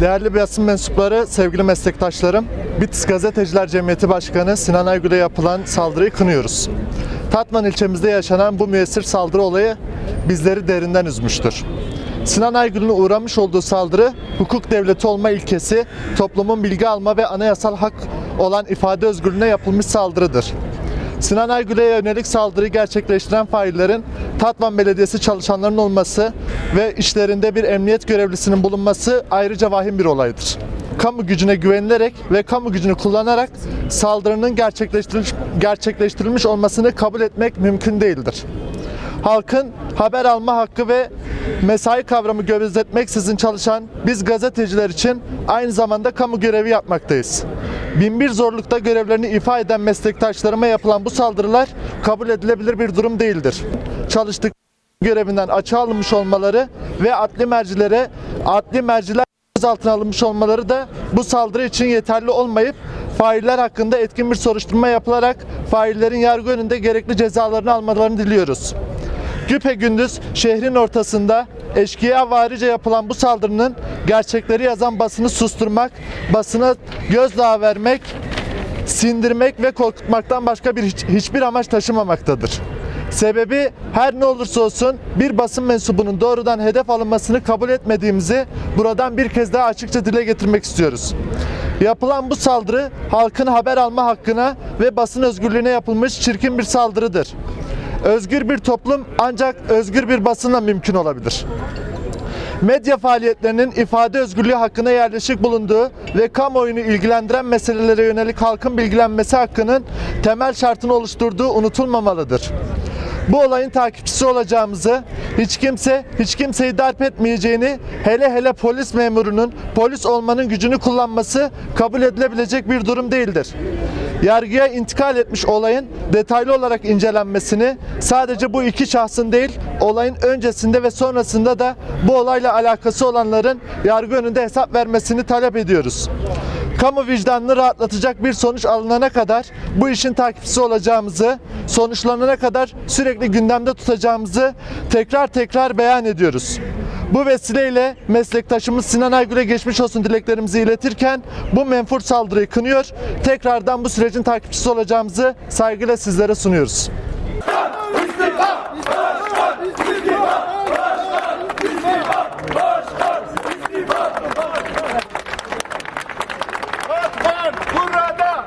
Değerli basın mensupları, sevgili meslektaşlarım, Bitlis Gazeteciler Cemiyeti Başkanı Sinan Aygül'e yapılan saldırıyı kınıyoruz. Tatman ilçemizde yaşanan bu müessir saldırı olayı bizleri derinden üzmüştür. Sinan Aygül'ün uğramış olduğu saldırı, hukuk devleti olma ilkesi, toplumun bilgi alma ve anayasal hak olan ifade özgürlüğüne yapılmış saldırıdır. Sinan Aygül'e yönelik saldırıyı gerçekleştiren faillerin Tatvan Belediyesi çalışanlarının olması ve işlerinde bir emniyet görevlisinin bulunması ayrıca vahim bir olaydır. Kamu gücüne güvenilerek ve kamu gücünü kullanarak saldırının gerçekleştirilmiş, gerçekleştirilmiş olmasını kabul etmek mümkün değildir. Halkın haber alma hakkı ve mesai kavramı gözetmeksizin çalışan biz gazeteciler için aynı zamanda kamu görevi yapmaktayız. Binbir zorlukta görevlerini ifa eden meslektaşlarıma yapılan bu saldırılar kabul edilebilir bir durum değildir. Çalıştık görevinden açığa alınmış olmaları ve adli mercilere adli merciler gözaltına alınmış olmaları da bu saldırı için yeterli olmayıp failler hakkında etkin bir soruşturma yapılarak faillerin yargı önünde gerekli cezalarını almalarını diliyoruz. Güpe gündüz şehrin ortasında eşkıya varice yapılan bu saldırının gerçekleri yazan basını susturmak, basına gözdağı vermek, sindirmek ve korkutmaktan başka bir hiç- hiçbir amaç taşımamaktadır. Sebebi her ne olursa olsun bir basın mensubunun doğrudan hedef alınmasını kabul etmediğimizi buradan bir kez daha açıkça dile getirmek istiyoruz. Yapılan bu saldırı halkın haber alma hakkına ve basın özgürlüğüne yapılmış çirkin bir saldırıdır. Özgür bir toplum ancak özgür bir basınla mümkün olabilir medya faaliyetlerinin ifade özgürlüğü hakkına yerleşik bulunduğu ve kamuoyunu ilgilendiren meselelere yönelik halkın bilgilenmesi hakkının temel şartını oluşturduğu unutulmamalıdır. Bu olayın takipçisi olacağımızı, hiç kimse hiç kimseyi darp etmeyeceğini, hele hele polis memurunun polis olmanın gücünü kullanması kabul edilebilecek bir durum değildir. Yargıya intikal etmiş olayın detaylı olarak incelenmesini sadece bu iki şahsın değil, olayın öncesinde ve sonrasında da bu olayla alakası olanların yargı önünde hesap vermesini talep ediyoruz. Kamu vicdanını rahatlatacak bir sonuç alınana kadar bu işin takipçisi olacağımızı, sonuçlanana kadar sürekli gündemde tutacağımızı tekrar tekrar beyan ediyoruz. Bu vesileyle meslektaşımız Sinan Aygül'e geçmiş olsun dileklerimizi iletirken bu menfur saldırıyı kınıyor. Tekrardan bu sürecin takipçisi olacağımızı saygıyla sizlere sunuyoruz. Başkan burada,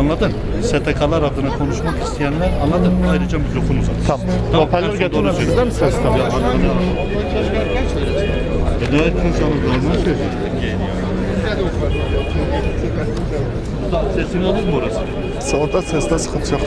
Anladın? STK'lar adına konuşmak isteyenler anladın? Ayrıca mikrofon uzat. Tamam. Tamam, Hoparlör doğru sizden mi ses tamam? Ya, anladın. E, ne etmiyorsanız normal söylüyorum. Sesini alır mı orası? Orada seste sıkıntı yok.